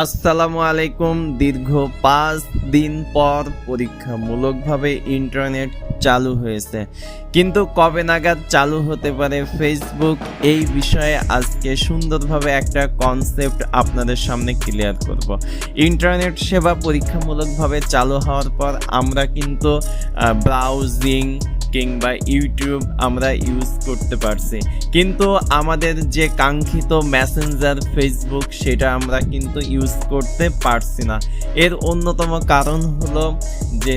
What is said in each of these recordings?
আসসালামু আলাইকুম। দীর্ঘ পাঁচ দিন পর পরীক্ষামূলকভাবে ইন্টারনেট চালু হয়েছে। কিন্তু কবে নাগাদ চালু হতে পারে ফেসবুক এই বিষয়ে আজকে সুন্দরভাবে একটা কনসেপ্ট আপনাদের সামনে ক্লিয়ার করব। ইন্টারনেট সেবা পরীক্ষামূলকভাবে চালু হওয়ার পর আমরা কিন্তু ব্রাউজিং কিংবা ইউটিউব আমরা ইউজ করতে পারছি। কিন্তু আমাদের যে কাঙ্ক্ষিত মেসেঞ্জার ফেসবুক সেটা আমরা কিন্তু ইউজ করতে পারছি না। এর অন্যতম কারণ হলো যে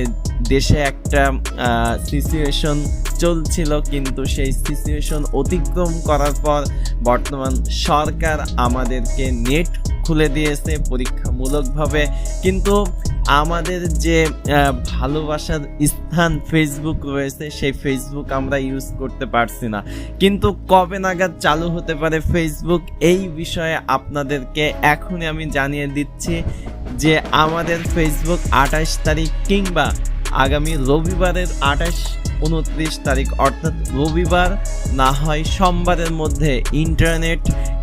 দেশে একটা সিচুয়েশন চলছিল, কিন্তু সেই সিচুয়েশন অতিক্রম করার পর বর্তমান সরকার আমাদেরকে নেট খুলে দিয়েছে পরীক্ষামূলকভাবে। কিন্তু আমাদের যে ভালোবাসার স্থান ফেসবুক রয়েছে, সেই ফেসবুক আমরা ইউজ করতে পারছি না। কিন্তু কবে নাগাদ চালু হতে পারে ফেসবুক এই বিষয়ে আপনাদেরকে এখনই আমি জানিয়ে দিচ্ছি যে, আমাদের ফেসবুক আঠাশ তারিখ কিংবা আগামী রবিবারের আঠাশ উনত্রিশ তারিখ, অর্থাৎ রবিবার না হয় সোমবারের মধ্যে ইন্টারনেট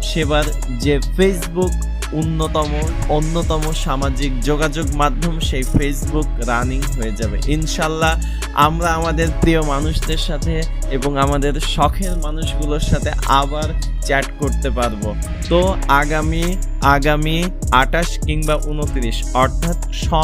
সেবার যে ফেসবুক উন্নতম অন্যতম সামাজিক যোগাযোগ মাধ্যম সেই ফেসবুক রানিং হয়ে যাবে। ইনশাল্লাহ আমরা আমাদের প্রিয় মানুষদের সাথে এবং আমাদের শখের মানুষগুলোর সাথে আবার চ্যাট করতে পারব। তো আগামী আগামী আটাশ কিংবা উনত্রিশ অর্থাৎ